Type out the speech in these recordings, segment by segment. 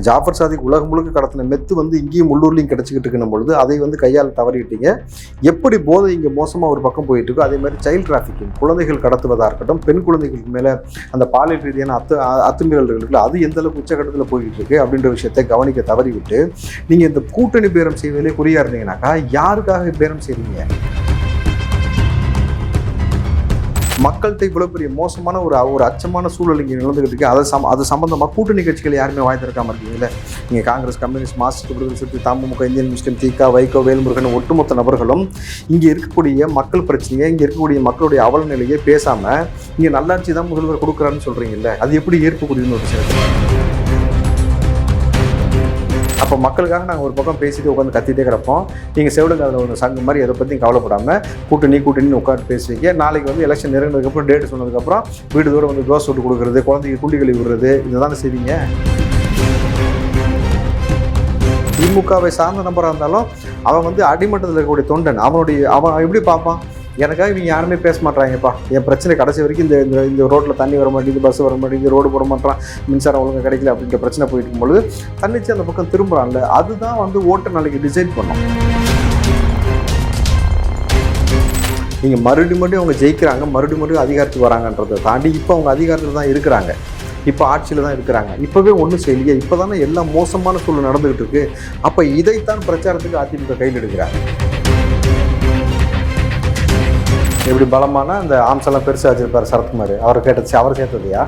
ஜாஃபர் சாதிக் உலகம் முழுக்க கடத்தின மெத்து வந்து இங்கேயும் உள்ளூர்லையும் கிடச்சிக்கிட்டு இருக்கணும் பொழுது அதை வந்து கையால் தவறிட்டீங்க. எப்படி போதை இங்கே மோசமாக ஒரு பக்கம் போயிட்டு இருக்கோ அதே மாதிரி சைல்ட் டிராஃபிக்கிங் குழந்தைகள் கடத்துவதாக இருக்கட்டும் பெண் குழந்தைகளுக்கு மேலே அந்த பாலியல் ரீதியான அத்து அத்துமீறல் இருக்குல்ல அது எந்த அளவுக்கு உச்சகட்டத்தில் போயிட்டு இருக்கு அப்படின்ற விஷயத்தை கவனிக்க தவறிவிட்டு நீங்கள் இந்த கூட்டணி பேரம் செய்வதிலே குறியா இருந்தீங்கன்னாக்கா யாருக்காக பேரம் செய்வீங்க மக்கள்கிட்ட இவ்வளோ பெரிய மோசமான ஒரு ஒரு அச்சமான சூழல் இங்கே நிலந்துகிட்டு இருக்கு அதை சம் அது சம்பந்தமாக கூட்டணி கட்சிகள் யாருமே வாய் திறக்காம இருக்கீங்கல்ல? நீங்கள் காங்கிரஸ் கம்யூனிஸ்ட் மார்க்சிஸ்ட் விடுதலை சிறுத்தை தமுக இந்தியன் முஸ்லீம் தீகா வைகோ வேல்முருகன் ஒட்டுமொத்த நபர்களும் இங்கே இருக்கக்கூடிய மக்கள் பிரச்சனையை இங்கே இருக்கக்கூடிய மக்களுடைய அவல நிலையை பேசாமல் இங்கே நல்லாட்சி தான் முதல்வர் கொடுக்குறான்னு சொல்கிறீங்கல்ல அது எப்படி ஏற்புக்கூடியதுன்னு ஒரு விஷயம் அப்போ மக்களுக்காக நாங்கள் ஒரு பக்கம் பேசிட்டு உட்காந்து கத்திட்டே கிடப்போம். நீங்கள் செவிலுங்க அதில் ஒரு சங்கம் மாதிரி எதை பற்றியும் கவலைப்படாமல் கூட்டணி கூட்டணின்னு உட்காந்து பேசுவீங்க. நாளைக்கு வந்து எலெக்ஷன் நெருங்கினதுக்கப்புறம் டேட் சொன்னதுக்கப்புறம் வீடு தூரம் வந்து தோசை விட்டு கொடுக்குறது குழந்தைக்கு குள்ளி கழுவி விடுறது இதுதானே செய்வீங்க? திமுகவை சார்ந்த நபராக இருந்தாலும் அவன் வந்து அடிமட்டத்தில் இருக்கக்கூடிய தொண்டன் அவனுடைய அவன் எப்படி பார்ப்பான்? எனக்காக இவங்க யாருமே பேச மாட்டாங்கப்பா என் பிரச்சனை கடைசி வரைக்கும் இந்த இந்த இந்த ரோட்டில் தண்ணி வர மாட்டேங்குது பஸ் வர மாட்டேங்குது ரோடு போட மாட்டேறான் மின்சாரம் ஒழுங்காக கிடைக்கல அப்படின்ற பிரச்சனை போயிட்டு இருக்கும்பொழுது தன்னிச்சு அந்த பக்கம் திரும்புறான்ல அதுதான் வந்து ஓட்டை நாளைக்கு டிசைட் பண்ணும். நீங்கள் மறுபடியும் மறுபடியும் அவங்க ஜெயிக்கிறாங்க மறுபடியும் மறுபடியும் அதிகாரத்துக்கு வராங்கன்றதை தாண்டி இப்போ அவங்க அதிகாரத்தில் தான் இருக்கிறாங்க. இப்போ ஆட்சியில் தான் இருக்கிறாங்க. இப்போவே ஒன்றும் செய்யலையே. இப்போ தானே எல்லாம் மோசமான சூழ்நிலை நடந்துகிட்டு இருக்கு. அப்போ இதைத்தான் பிரச்சாரத்துக்கு அதிமுக கையில் எடுக்கிறாங்க. எப்படி பலமான அந்த ஆம்செல்லாம் பெருசாக வச்சிருப்பார் சரத்குமார். அவர் கேட்டது அவர் சேர்த்ததையா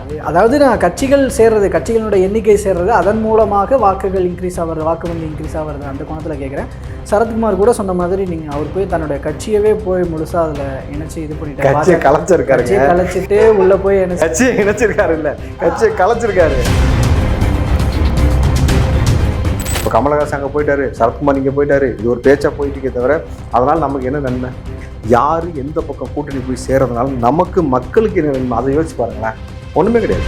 அது- அதாவது நான் கட்சிகள் சேர்றது கட்சிகளோட எண்ணிக்கை சேர்றது அதன் மூலமாக வாக்குகள் இன்க்ரீஸ் ஆகிறது வாக்கு வங்கி இன்க்ரீஸ் ஆகிறது அந்த கோணத்தில் கேட்குறேன். சரத்குமார் கூட சொன்ன மாதிரி நீங்கள் அவர் போய் தன்னோட கட்சியவே போய் முழுசா அதில் இணைச்சு இது பண்ணிட்டாரு. கட்சியை கலைச்சிருக்காருங்க. கட்சியை கலைச்சிட்டு உள்ள போய் இணைச்சு கட்சியை இணைச்சிருக்காரு இல்ல கட்சியை கலைச்சிருக்காரு. இப்போ கமலஹாசன் அங்கே போயிட்டாரு சரத்குமார் இங்கே போயிட்டாரு. இது ஒரு பேச்சா போயிட்டு இருக்கே தவிர அதனால நமக்கு என்ன நன்மை? யார் எந்த பக்கம் கூட்டணி போய் சேர்றதுனால நமக்கு மக்களுக்கு என்ன அதை யோசிச்சு பாருங்களேன். ஒன்றுமே கிடையாது.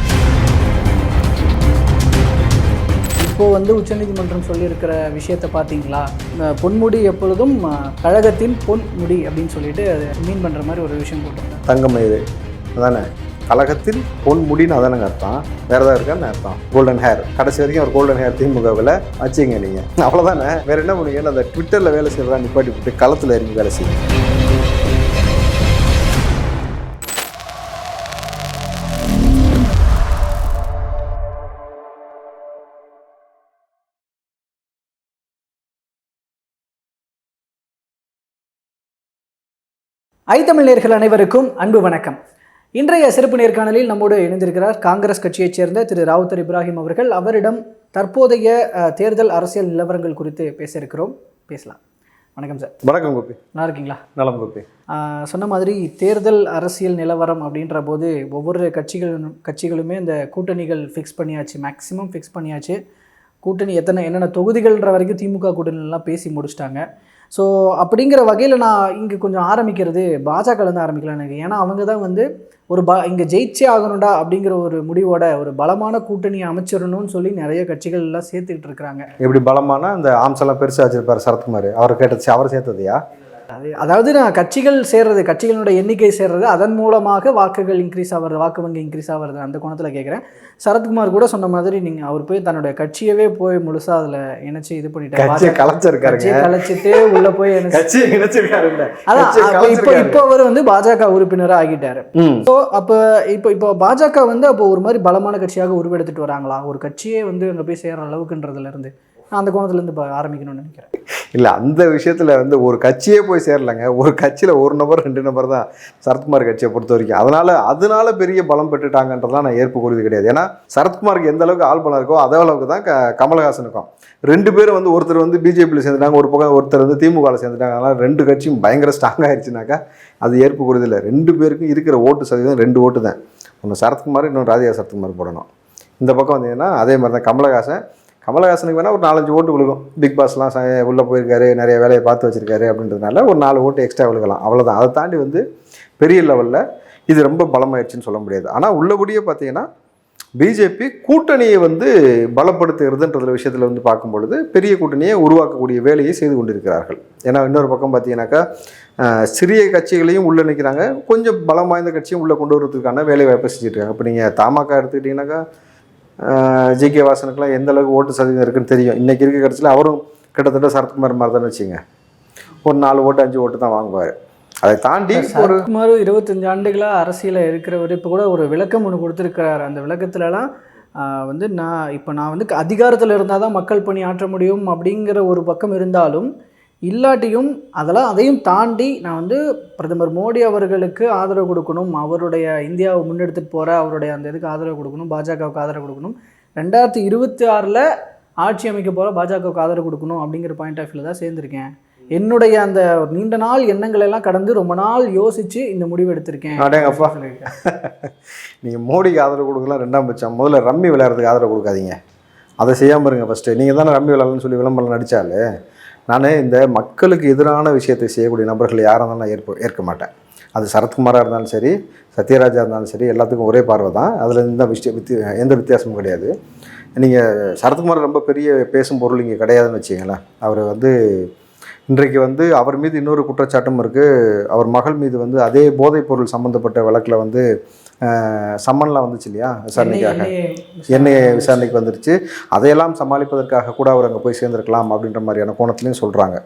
இப்போ வந்து உச்சநீதிமன்றம் சொல்லியிருக்கிற விஷயத்தை பார்த்தீங்களா? பொன்முடி எப்பொழுதும் கழகத்தின் பொன்முடி அப்படின்னு சொல்லிட்டு அது மீன் பண்ணுற மாதிரி ஒரு விஷயம் போட்டிருந்தாங்க. தங்கமயிறு அதானே? கழகத்தில் பொன் முடின்னு அதானங்க அர்த்தம். வேற ஏதாவது இருக்கான்னு அர்த்தம். கோல்டன் ஹேர் கடைசி வரைக்கும் ஒரு கோல்டன் ஹேர் திமுகவில் வச்சுங்க நீங்கள் அவ்வளோதானே வேற என்ன பண்ணுவீங்க? அந்த ட்விட்டரில் வேலை செய்யறதா நிப்பாட்டி விட்டு களத்தில் இறங்கி வேலை செய்யுங்க ஐத்தமிழ் நேர்கள் அனைவருக்கும் அன்பு வணக்கம். இன்றைய சிறப்பு நேர்காணலில் நம்மோடு இணைந்திருக்கிறார் காங்கிரஸ் கட்சியைச் சேர்ந்த திரு ராவுத்தர் இப்ராஹிம் அவர்கள். அவரிடம் தற்போதைய தேர்தல் அரசியல் நிலவரங்கள் குறித்து பேச இருக்கிறோம் பேசலாம். வணக்கம் சார். வணக்கம் கோபி. நல்லா இருக்கீங்களா நலம் கோபி. சொன்ன மாதிரி தேர்தல் அரசியல் நிலவரம் அப்படின்ற போது ஒவ்வொரு கட்சிகளும் கட்சிகளுமே இந்த கூட்டணிகள் ஃபிக்ஸ் பண்ணியாச்சு மேக்ஸிமம் ஃபிக்ஸ் பண்ணியாச்சு. கூட்டணி எத்தனை என்னென்ன தொகுதிகள்ன்ற வரைக்கும் திமுக கூட்டணிலாம் பேசி முடிச்சிட்டாங்க. ஸோ அப்படிங்கிற வகையில் நான் இங்கே கொஞ்சம் ஆரம்பிக்கிறது பாஜகலேருந்து ஆரம்பிக்கலாம் எனக்கு ஏன்னா அவங்க தான் வந்து ஒரு ப இங்கே ஜெயிச்சே ஆகணும்டா அப்படிங்கிற ஒரு முடிவோட ஒரு பலமான கூட்டணியை அமைச்சிடணும்னு சொல்லி நிறைய கட்சிகள் எல்லாம் சேர்த்துக்கிட்டு இருக்கிறாங்க. எப்படி பலமான அந்த ஆம்செல்லாம் பெருசாக வச்சிருப்பார் சரத்குமார். அவர் கேட்டது அவர் சேர்த்ததையா அதாவது நான் கட்சிகள் சேர்றது கட்சிகளோட எண்ணிக்கை சேர்றது அதன் மூலமாக வாக்குகள் இன்க்ரீஸ் ஆகிறது வாக்கு வங்கி இன்க்ரீஸ் ஆகிறது அந்த கோணத்தில் கேட்குறேன் சரத்குமார் கூட சொன்ன மாதிரி நீங்கள் அவர் போய் தன்னோட கட்சியவே போய் முழுசா அதில் இணைச்சு இது பண்ணிட்டாரு. கட்சியை கலைச்சிட்டு உள்ள போய் அதான் இப்போ கலைச்சிருக்காரு. இப்போ அவர் வந்து பாஜக உறுப்பினராக ஆகிட்டாரு. ஸோ அப்போ இப்போ இப்போ பாஜக வந்து அப்போ ஒரு மாதிரி பலமான கட்சியாக உருவெடுத்துட்டு வராங்களா? ஒரு கட்சியே வந்து அங்கே போய் சேர்ற அளவுக்குன்றதுல இருந்து. நான் அந்த கோணத்துலேருந்து இப்போ ஆரம்பிக்கணும்னு நினைக்கிறேன். இல்லை அந்த விஷயத்தில் வந்து ஒரு கட்சியே போய் சேரலைங்க. ஒரு கட்சியில் ஒரு நபர் ரெண்டு நபர் தான் சரத்குமார் கட்சியை பொறுத்த வரைக்கும். அதனால் அதனால பெரிய பலம் பெற்றுட்டாங்கன்றதெல்லாம் நான் ஏற்புக்கூடியது கிடையாது. ஏன்னா சரத்குமாருக்கு எந்த அளவுக்கு ஆள் பலம் இருக்கோ அதே அளவுக்கு தான் க கமலஹாசனுக்கும். ரெண்டு பேரும் வந்து ஒருத்தர் வந்து பிஜேபியில் சேர்ந்துட்டாங்க ஒரு பக்கம் ஒருத்தர் வந்து திமுகவில் சேர்ந்துட்டாங்க. அதனால் ரெண்டு கட்சியும் பயங்கர ஸ்ட்ராங் ஆயிடுச்சுனாக்கா அது ஏற்புக்கூடியது இல்லை. ரெண்டு பேருக்கும் இருக்கிற ஓட்டு சதவீதம் ரெண்டு ஓட்டு தான். ஒன்று சரத்குமார் இன்னொன்று ராதிகா சரத்குமார் போடணும். இந்த பக்கம் வந்தீங்கன்னா அதே மாதிரி தான் கமலஹாசன் கமலஹாசனுக்கு வேணால் ஒரு நாலஞ்சு ஓட்டு விழுகும். பிக் பாஸ்லாம் ச உள்ளே போயிருக்காரு நிறைய வேலையை பார்த்து வச்சிருக்காரு அப்படின்றதுனால ஒரு நாலு ஓட்டு எக்ஸ்ட்ரா விழுகலாம். அவ்வளோதான் அதை தாண்டி வந்து பெரிய லெவலில் இது ரொம்ப பலமாயிடுச்சுன்னு சொல்ல முடியாது. ஆனால் உள்ளபடியே பார்த்தீங்கன்னா பிஜேபி கூட்டணியை வந்து பலப்படுத்துகிறதுன்றதுல விஷயத்தில் வந்து பார்க்கும் பொழுது பெரிய கூட்டணியை உருவாக்கக்கூடிய வேலையை செய்து கொண்டிருக்கிறார்கள். ஏன்னா இன்னொரு பக்கம் பார்த்தீங்கன்னாக்கா சிறிய கட்சிகளையும் உள்ளே நிற்கிறாங்க கொஞ்சம் பலம் வாய்ந்த கட்சியும் உள்ளே கொண்டு வரதுக்கான வேலை வாய்ப்பை செஞ்சுட்டு இருக்காங்க. இப்போ நீங்கள் தமாக எடுத்துக்கிட்டிங்கனாக்கா ஜி கே வாசனுக்குலாம் எந்த அளவுக்கு ஓட்டு சதவீதம் இருக்குன்னு தெரியும். இன்றைக்கி இருக்க கட்சியில் அவரும் கிட்டத்தட்ட சரத்குமார் மாதிரி தான் வச்சுங்க ஒரு நாலு ஓட்டு அஞ்சு ஓட்டு தான் வாங்குவார். அதை தாண்டி ஒரு இருபத்தஞ்சு ஆண்டுகளாக அரசியலில் இருக்கிறவர். இப்போ கூட ஒரு விளக்கம் ஒன்று கொடுத்துருக்கிறார். அந்த விளக்கத்துலலாம் வந்து நான் இப்போ நான் வந்து அதிகாரத்தில் இருந்தால் தான் மக்கள் பணி ஆற்ற முடியும் அப்படிங்கிற ஒரு பக்கம் இருந்தாலும் இல்லாட்டியும் அதெல்லாம் அதையும் தாண்டி நான் வந்து பிரதமர் மோடி அவர்களுக்கு ஆதரவு கொடுக்கணும் அவருடைய இந்தியாவை முன்னெடுத்துட்டு போகிற அவருடைய அந்த இதுக்கு ஆதரவு கொடுக்கணும் பாஜகவுக்கு ஆதரவு கொடுக்கணும். ரெண்டாயிரத்தி இருபத்தி ஆறில் ஆட்சி அமைக்க போகிற பாஜகவுக்கு ஆதரவு கொடுக்கணும் அப்படிங்கிற பாயிண்ட் ஆஃப் வியூவில் தான் சேர்ந்திருக்கேன். என்னுடைய அந்த நீண்ட நாள் எண்ணங்கள் எல்லாம் கடந்து ரொம்ப நாள் யோசிச்சு இந்த முடிவு எடுத்திருக்கேன். அடேங்கப்பா. நீங்கள் மோடிக்கு ஆதரவு கொடுக்கலாம் ரெண்டாம் பட்சம். முதல்ல ரம்மி விளையாடுறதுக்கு ஆதரவு கொடுக்காதீங்க. அதை செய்யாமல் இருங்க ஃபஸ்ட்டு நீங்கள் தானே ரம்மி விளையாடலன்னு சொல்லி விளம்பரம் நடித்தாலே நான் இந்த மக்களுக்கு எதிரான விஷயத்தை செய்யக்கூடிய நபர்கள் யாராக இருந்தாலும் நான் ஏற்ப ஏற்க மாட்டேன். அது சரத்குமாராக இருந்தாலும் சரி சத்யராஜா இருந்தாலும் சரி எல்லாத்துக்கும் ஒரே பார்வை தான். அதில் எந்த விஷய வித்தி எந்த வித்தியாசமும் கிடையாது. நீங்கள் சரத்குமார் ரொம்ப பெரிய பேசும் பொருள் இங்கே கிடையாதுன்னு வச்சிங்களேன் அவர் வந்து இன்றைக்கு வந்து அவர் மீது இன்னொரு குற்றச்சாட்டும் இருக்குது அவர் மகள் மீது வந்து அதே போதைப் பொருள் சம்மந்தப்பட்ட வழக்கில் வந்து சம்மன்லாம் வந்துச்சு இல்லையா விசாரணைக்காக? என்னை- என்ஐஏ விசாரணைக்கு வந்துருச்சு. அதையெல்லாம் சமாளிப்பதற்காக கூட அவர் அங்கே போய் சேர்ந்திருக்கலாம் அப்படின்ற மாதிரியான கோணத்துலையும் சொல்கிறாங்க.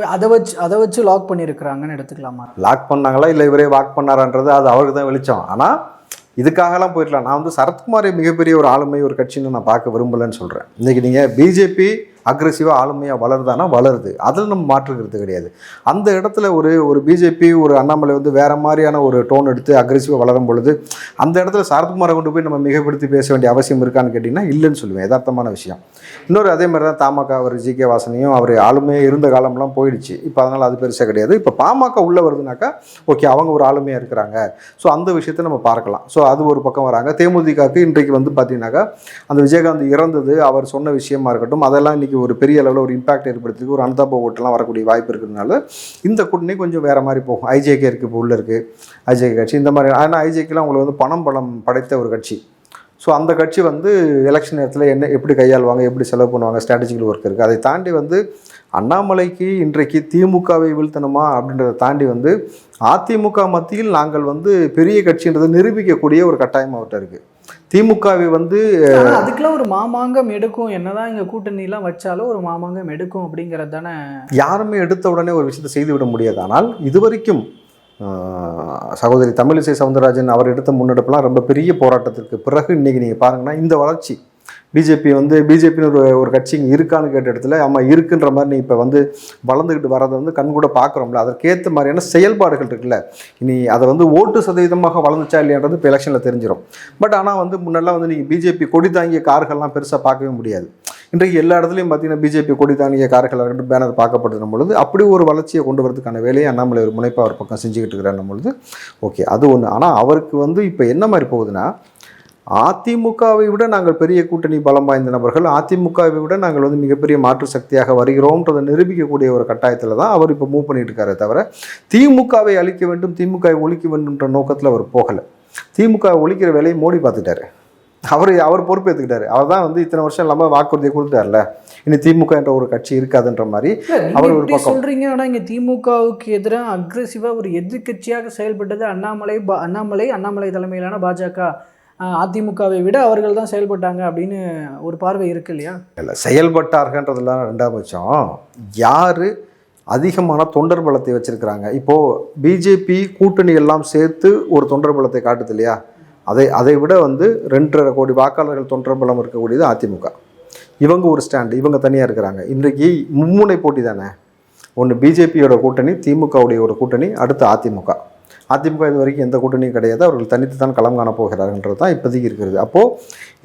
அதை வச்சு அதை வச்சு லாக் பண்ணியிருக்கிறாங்கன்னு எடுத்துக்கலாமா? லாக் பண்ணாங்களா? இல்லை இவரே வாக் பண்ணாரான்றது அது அவருக்கு தான் வெளிச்சம். ஆனால் இதுக்காகலாம் போயிடலாம். நான் வந்து சரத்குமாரை மிகப்பெரிய ஒரு ஆளுமை ஒரு கட்சின்னு நான் பார்க்க விரும்பலைன்னு சொல்கிறேன் இன்றைக்கி நீங்கள் பிஜேபி அக்ரெசிவாக ஆளுமையாக வளருதானா? வளருது. அதில் நம்ம மாற்றுக்கிறது கிடையாது. அந்த இடத்துல ஒரு ஒரு பிஜேபி ஒரு அண்ணாமலை வந்து வேறு மாதிரியான ஒரு டோன் எடுத்து அக்ரெசிவாக வளரும் பொழுது அந்த இடத்துல சரத்குமாரை கொண்டு போய் நம்ம மிகப்படுத்தி பேச வேண்டிய அவசியம் இருக்கான்னு கேட்டிங்கன்னா இல்லைன்னு சொல்லுவேன். யதார்த்தமான விஷயம். இன்னொரு அதே மாதிரி தான் தமாக அவர் ஜி கே வாசனையும் அவர் ஆளுமையாக இருந்த காலம்லாம் போயிடுச்சு. இப்போ அதனால் அது பெருசாக கிடையாது. இப்போ பாமக உள்ளே வருதுனாக்கா ஓகே அவங்க ஒரு ஆளுமையாக இருக்கிறாங்க. ஸோ அந்த விஷயத்தை நம்ம பார்க்கலாம். ஸோ அது ஒரு பக்கம் வராங்க. தேமுதிகாவுக்கு இன்றைக்கு வந்து பார்த்தீங்கன்னாக்கா அந்த விஜயகாந்த் இறந்தது அவர் சொன்ன விஷயமா இருக்கட்டும் அதெல்லாம் இன்றைக்கி ஒரு பெரிய அளவில் ஒரு இம்பாக்ட் ஏற்படுத்தி ஒரு அனுதாப ஓட்டெல்லாம் வரக்கூடிய வாய்ப்பு இருக்கிறதுனால இந்த கூட்டணி கொஞ்சம் வேறு மாதிரி போகும். ஐஜேகே இருக்குது இப்போ உள்ளே இருக்குது ஐஜேகே கட்சி இந்த மாதிரி ஆனால் ஐஜேகேலாம் உங்களுக்கு வந்து பணம் பலம் படைத்த ஒரு கட்சி. ஸோ அந்த கட்சி வந்து எலெக்ஷன் நேரத்தில் என்ன எப்படி கையாளுவாங்க எப்படி செலவு பண்ணுவாங்க ஸ்ட்ராட்டஜிக்கல் ஒர்க் இருக்குது அதை தாண்டி வந்து அண்ணாமலைக்கு இன்றைக்கு திமுகவை வீழ்த்தணுமா அப்படின்றத தாண்டி வந்து அதிமுக மத்தியில் நாங்கள் வந்து பெரிய கட்சின்றதை நிரூபிக்கக்கூடிய ஒரு கட்டாயம் அவர்கிட்ட இருக்குது திமுகவை வந்து ஆனா அதுக்கெல்லாம் ஒரு மாமாங்கம் எடுக்கும். என்னதான் இங்க கூட்டணிலாம் வச்சாலும் ஒரு மாமாங்கம் எடுக்கும் அப்படிங்கிறது தானே யாருமே எடுத்த உடனே ஒரு விஷயத்தை செய்துவிட முடியாது. ஆனால் இதுவரைக்கும் ஆஹ், சகோதரி தமிழிசை சவுந்தரராஜன் அவர் எடுத்த முன்னெடுப்புலாம் ரொம்ப பெரிய போராட்டத்திற்கு பிறகு இன்றைக்கி நீங்கள் பாருங்கன்னா இந்த வளர்ச்சி. பிஜேபி வந்து பிஜேபின்னு ஒரு ஒரு கட்சி இங்கே இருக்கான்னு கேட்ட இடத்துல ஆமாம் இருக்குன்ற மாதிரி நீ இப்போ வந்து வளர்ந்துக்கிட்டு வரதை வந்து கண் கூட பார்க்குறோம்ல அதற்கேற்ற மாதிரியான செயல்பாடுகள் இருக்குல்ல. இனி அதை வந்து ஓட்டு சதவீதமாக வளர்ந்துச்சா இல்லையான்றது இப்போ எலெக்ஷனில் தெரிஞ்சிடும் பட் ஆனால் வந்து முன்னெல்லாம் வந்து நீங்கள் பிஜேபி கொடி தாங்கிய கார்கள்லாம் பெருசாக பார்க்கவே முடியாது. இன்றைக்கு எல்லா இடத்துலையும் பார்த்தீங்கன்னா பிஜேபி கொடி தானிய கார்கள் இருக்கட்டும் பேனர் பார்க்கப்படுற பொழுது அப்படி ஒரு வளர்ச்சியை கொண்டு வரதுக்கான வேலையை அண்ணாமலை ஒரு முனைப்பாக ஒரு பக்கம் செஞ்சுக்கிட்டு இருக்கிறார் பொழுது. ஓகே அது ஒன்று ஆனால் அவருக்கு வந்து இப்போ என்ன மாதிரி போகுதுன்னா அதிமுகவை விட நாங்கள் பெரிய கூட்டணி பலம் வாய்ந்த நபர்கள் அதிமுகவை விட நாங்கள் வந்து மிகப்பெரிய மாற்று சக்தியாக வருகிறோம்ன்றதை நிரூபிக்கக்கூடிய ஒரு கட்டாயத்தில் தான் அவர் இப்போ மூவ் பண்ணிட்டு இருக்காரே தவிர திமுகவை அழிக்க வேண்டும் திமுகவை ஒழிக்க வேண்டும்ன்ற நோக்கத்தில் அவர் போகலை. திமுக ஒழிக்கிற வேலையை மோடி பார்த்துட்டாரு. அவர் அவர் பொறுப்பேற்றுக்கிட்டாரு அவர் தான் வந்து இத்தனை வருஷம் இல்லாமல் வாக்குறுதியை கொடுத்துட்டார்ல. இனி திமுக என்ற ஒரு கட்சி இருக்காதுன்ற மாதிரி அவர் ஒரு பக்கம். சொல்றீங்க ஆனா இங்க திமுகவுக்கு எதிராக அக்ரெசிவா ஒரு எதிர்க்கட்சியாக செயல்பட்டது அண்ணாமலை பா- அண்ணாமலை அண்ணாமலை தலைமையிலான பாஜக அதிமுகவை விட அவர்கள் தான் செயல்பட்டாங்க அப்படின்னு ஒரு பார்வை இருக்கு இல்லையா? இல்லை செயல்பட்டார்கள்ன்றதெல்லாம் ரெண்டாம் பட்சம். யார் அதிகமான தொண்டர் பலத்தை வச்சுருக்கிறாங்க? இப்போது பிஜேபி கூட்டணி எல்லாம் சேர்த்து ஒரு தொண்டர் பலத்தை காட்டுது இல்லையா? அதை அதை விட வந்து ரெண்டரை கோடி வாக்காளர்கள் தொண்டர் பலம் இருக்கக்கூடியது அதிமுக. இவங்க ஒரு ஸ்டாண்டு இவங்க தனியாக இருக்கிறாங்க. இன்றைக்கு மும்முனை போட்டி தானே? ஒன்று பிஜேபியோட கூட்டணி திமுகவுடைய ஒரு கூட்டணி அடுத்து அதிமுக. அதிமுக இது வரைக்கும் எந்த கூட்டணியும் கிடையாது. அவர்கள் தனித்து தான் களம் காண போகிறார்கள்ன்றது தான் இப்போதைக்கு இருக்கிறது. அப்போது